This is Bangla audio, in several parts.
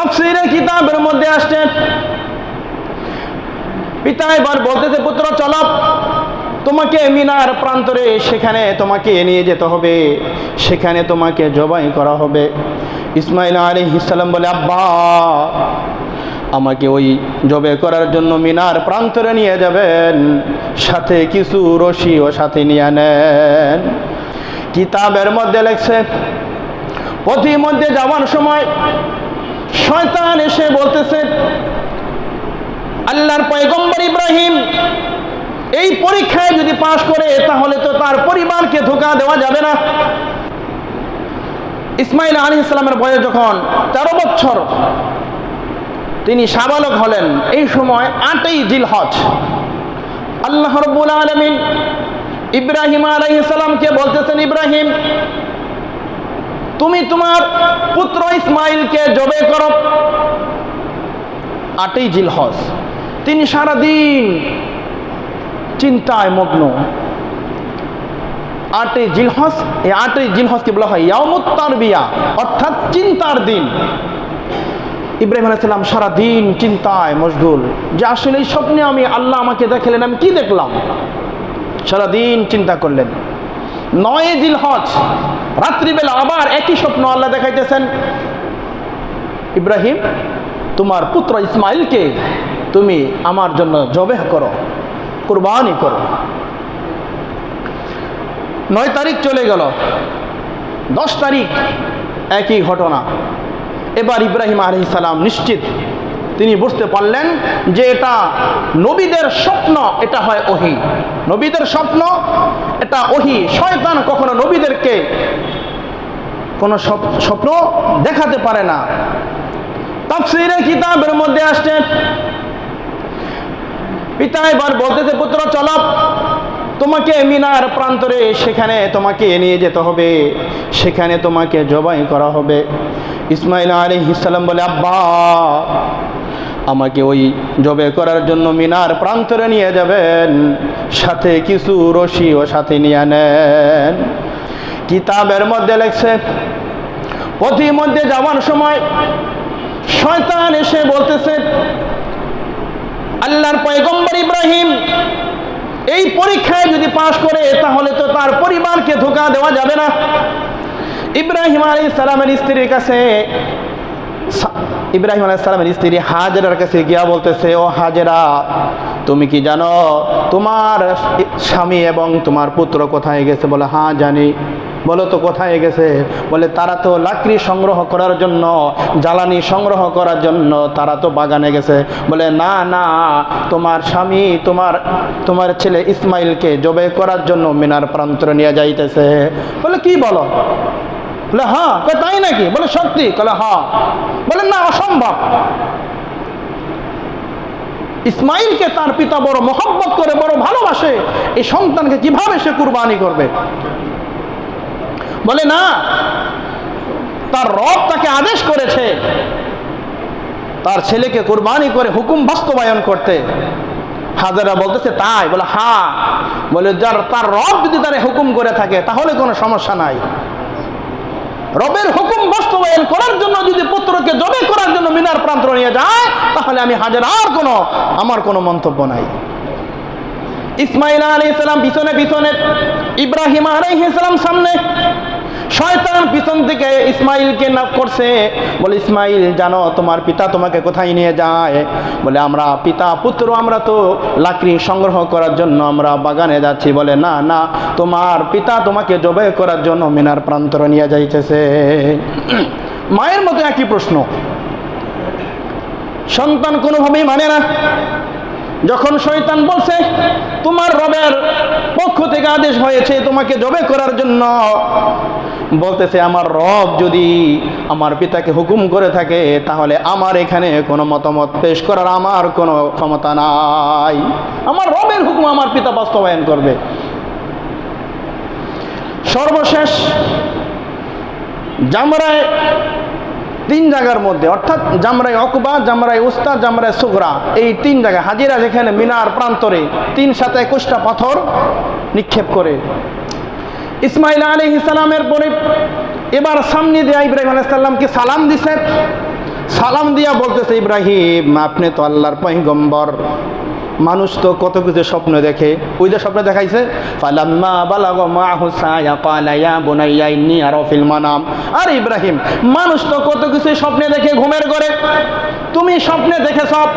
তাফসিরে কিতাবের মধ্যে আসছে পিতা এবার বলতেছে, পুত্র, চলো। তোমাকে মিনার প্রান্তরে সেখানে তোমাকে নিয়ে যেতে হবে। সেখানে তোমাকে জবাই করা হবে। ইসমাইল আলী ইসালাম বলে, আব্বা, আমাকে ওই জবে করার জন্য মিনার প্রান্তরে নিয়ে যাবেন। সাথে কিছু রশি ও সাথে নিয়ে নেন। কিতাবের মধ্যে লেখছে পথির মধ্যে যাওয়ার সময় শয়তান এসে বলতেছে, আল্লাহর পয়গম্বর ইব্রাহিম, এই পরীক্ষায় যদি পাশ করে, তাহলে তো তার পরিবারকে ধোকা দেওয়া যাবে না। ইসমাইল আলী ইসলামের বয়স যখন তেরো বছর, তিনি সাবালক হলেন। এই সময় আটই জিলহজ। আল্লাহ রব্বুল আলমিন ইব্রাহিম আলাইসালামকে বলতেছেন, ইব্রাহিম তুমি তোমার পুত্র ইসমাইলকে জবে করো। আটই জিলহজ। তিনি সারাদিন চিন্তায় মগ্ন। আটই জিলহস এই আটই জিলহজকে বলা হয় ইয়ামুত্তার বিয়া অর্থাৎ চিন্তার দিন। ইব্রাহিম আলাইসাল্লাম সারাদিন চিন্তায় মশগুল। যে আসলে এই স্বপ্নে আমি আল্লাহ আমাকে দেখালেন, আমি কি দেখলাম? সারাদিন চিন্তা করলেন। নয় জিলহজ রাত্রিবেলা আবার একই স্বপ্ন আল্লাহ দেখাইতেছেন। ইব্রাহিম, তোমার পুত্র ইসমাইলকে তুমি আমার জন্য জবেহ করো, কুরবানি করো। নয় তারিখ চলে গেল, দশ তারিখ একই ঘটনা। এবার ইব্রাহিম আলহ সালাম নিশ্চিত তিনি বুঝতে পারলেন যে এটা নবীদের স্বপ্ন, এটা হয় ওহি। নবীদের স্বপ্ন, এটা ওহি। শয়তান কখনো নবীদেরকে কোনো স্বপ- স্বপ্ন দেখাতে পারে না। তাফসিরে কিতাবের মধ্যে আসছে, পিতা এবার বলতেছে, পুত্র, চলো তোমাকে মিনার প্রান্তরে সেখানে তোমাকে নিয়ে যেতে হবে। সেখানে তোমাকে জবাই করা হবে। ইসমাইল আলী ইসালাম বলে, আব্বা আমাকে ওই জবে করার জন্য মিনার প্রান্তরে নিয়ে যাবেন। সাথে কিছু রশি ও সাথে নিয়ে নেন। কিতাবের মধ্যে লেখছে, পথির মধ্যে যাওয়ার সময় শয়তান এসে বলতেছে, আল্লাহর পয়গম্বর ইব্রাহিম, এই পরীক্ষায় যদি পাশ করে, তাহলে তো তার পরিবারকে ধোকা দেওয়া যাবে না। ইব্রাহিম আলী সালামের স্ত্রীর কাছে ইব্রাহিম আলাইহিস সালামের স্ত্রী হাজেরার কাছে গিয়া বলতেছে, ও হাজেরা, তুমি কি জানো, তোমার স্বামী এবং তোমার পুত্র কোথায় গেছে? বলে হ্যাঁ জানি। বলো তো, কোথায় গেছে? বলে, তারা তো লাকড়ি সংগ্রহ করার জন্য, জ্বালানি সংগ্রহ করার জন্য তারা তো বাগানে গেছে। বলে, না না, তোমার স্বামী তোমার তোমার ছেলে ইসমাইলকে জবে করার জন্য মিনার প্রান্তরে নিয়ে যাইতেছে। বলে, কি বলো? বলে হ্যাঁ তাই নাকি? বলে, সত্যি। বলে হ্যাঁ বলে, না, অসম্ভব। ইসমাইলকে তার পিতা বড় মহব্বত করে, বড় ভালোবাসে, এই সন্তানকে কীভাবে সে কুরবানি করবে? বলে, না, তার রব তাকে আদেশ করেছে তার ছেলেকে কুরবানি করে হুকুম বাস্তবায়ন করতে। হাজারা বলতেছে, তাই। বলে, হা। বলে, যার, তার রব যদি তার হুকুম করে থাকে, তাহলে কোনো সমস্যা নাই। রবের হুকুম বাস্তবায়ন করার জন্য যদি পুত্রকে জবে করার জন্য মিনার প্রান্ত নিয়ে যায়, তাহলে আমি হাজার আর কোনো, আমার কোনো মন্তব্য নাই। ইসমাইল আলী ইসলাম পিছনে পিছনে, ইব্রাহিম আলাই ইসলাম সামনে। শয়তান পিছন থেকে ইসমাইলকে না করছে, বলে, ইসমাইল, জানো, তোমার পিতা তোমাকে কোথায় নিয়ে যায়? বলে, আমরা পিতা, পুত্র, আমরা তো লাকড়ি সংগ্রহ করার জন্য আমরা বাগানে যাচ্ছি। বলে, না না, তোমার পিতা তোমাকে জবে করার জন্য মিনার প্রান্তরে নিয়ে যাইতেছে। মায়ের মতো একই প্রশ্ন। সন্তান কোনোভাবেই মানে না। যখন শয়তান বলছে, তোমার রবের পক্ষ থেকে আদেশ হয়েছে তোমাকে জবে করার জন্য। বলতেছে, আমার রব যদি আমার পিতাকে হুকুম করে থাকে, তাহলে আমার এখানে কোনো মতামত পেশ করার আমার কোনো ক্ষমতা নাই। আমার রবের হুকুম আমার পিতা বাস্তবায়ন করবে। সর্বশেষ, জামরায় তিন জায়গার মধ্যে, অর্থাৎ জামরাই অকবা, জামরাই উস্তা জামরাই সুগরা, এই তিন জায়গায় হাজিরা যেখানে মিনার প্রান্তরে তিন সাথে একুশটা পাথর নিক্ষেপ করে। ইসমাইল আলী ইসালামের পরে এবার সামনে দেয়া ইব্রাহিম আলাইসাল্লামকে সালাম দিছে। সালাম দিয়া বলতেছে, ইব্রাহিম, আপনি তো আল্লাহর পয়গম্বর। মানুষ তো কত কিছু স্বপ্ন দেখে। ওই যে স্বপ্ন দেখাইছে, ফালাম্মা ইয়া বুনাইয়া আরা আর ইব্রাহিম, মানুষ তো কত কিছু স্বপ্নে দেখে ঘুমের ঘরে। তুমি স্বপ্নে দেখে সব।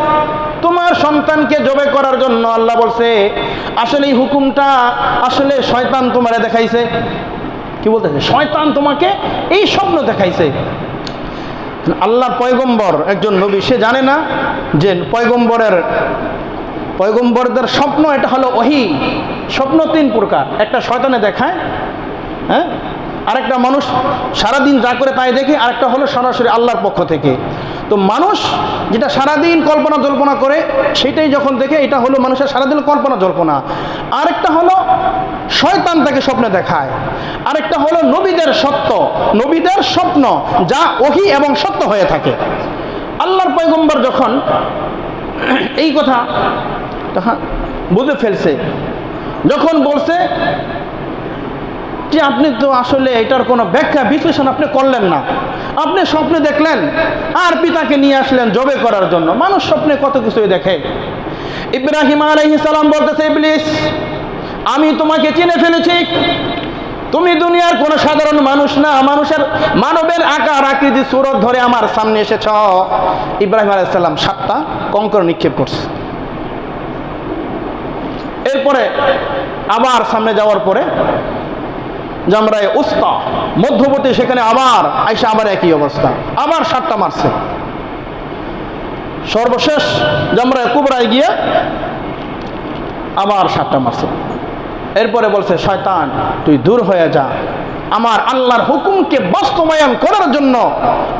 তোমার সন্তানকে জবে করার জন্য আল্লাহ বলছে, আসলে এই হুকুমটা, আসলে শয়তান তোমারে দেখাইছে। কি বলতেছে? শয়তান তোমাকে এই স্বপ্ন দেখাইছে। আল্লাহ পয়গম্বর একজন নবী, সে জানে না যে পয়গম্বরের পয়গম্বরদের স্বপ্ন এটা হলো ওহি। স্বপ্ন তিন প্রকার। একটা শয়তানে দেখায় হ্যাঁ? আরেকটা মানুষ সারাদিন যা করে তাই দেখে, আরেকটা হলো সরাসরি আল্লাহর পক্ষ থেকে। তো মানুষ যেটা সারাদিন কল্পনা জল্পনা করে, সেটাই যখন দেখে, এটা হলো মানুষের সারাদিন কল্পনা জল্পনা। আরেকটা হলো শয়তান তাকে স্বপ্নে দেখায়। আরেকটা হলো নবীদের সত্য। নবীদের স্বপ্ন যা ওহি এবং সত্য হয়ে থাকে। আল্লাহর পয়গম্বর যখন এই কথা তখন বুঝে ফেলছে। যখন বলছে যে আপনি তো আসলে এটার কোনো ব্যাখ্যা, বিশ্লেষণ আপনি করলেন না। আপনি স্বপ্নে দেখলেন, আর পিতাকে নিয়ে আসলেন জবে করার জন্য। মানুষ স্বপ্নে কত কিছুই দেখে। ইব্রাহিম সালাম বলতেছে, ইবলিস, আমি তোমাকে চিনে ফেলেছি। তুমি দুনিয়ার কোনো সাধারণ মানুষ না। মানুষের মানবের আকার, আকৃতি, সুরত ধরে আমার সামনে এসেছ। ইব্রাহিম আলাইসাল্লাম সাতটা কঙ্কর নিক্ষেপ করছে। এরপরে আবার সামনে যাওয়ার পরে জামরায় উস্তা, মধ্যবর্তী সেখানে আবার আইসা আবার একই অবস্থা, আবার সাতটা মারছে। সর্বশেষ জামরায় কুবরায় গিয়ে আবার সাতটা মারছে। এরপরে বলছে, শয়তান, তুই দূর হয়ে যা। আমার আল্লাহর হুকুমকে বাস্তবায়ন করার জন্য,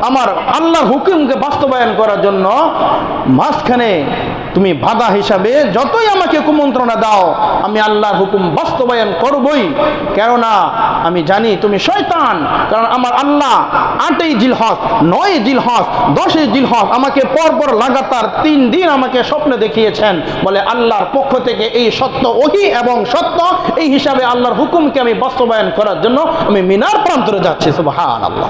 আমার আল্লাহর হুকুমকে বাস্তবায়ন করার জন্য মাঝখানে তুমি বাধা হিসাবে যতই আমাকে কুমন্ত্রণা দাও, আমি আল্লাহর হুকুম বাস্তবায়ন করবই। কেননা, আমি জানি তুমি শয়তান। কারণ আমার আল্লাহ আটই জিলহস নয় জিলহস দশই জিলহস আমাকে পরপর লাগাতার তিন দিন আমাকে স্বপ্ন দেখিয়েছেন। বলে আল্লাহর পক্ষ থেকে এই সত্য ওহি এবং সত্য, এই হিসাবে আল্লাহর হুকুমকে আমি বাস্তবায়ন করার জন্য আমি মিনার প্রান্তরে যাচ্ছি। সুবহান আল্লাহ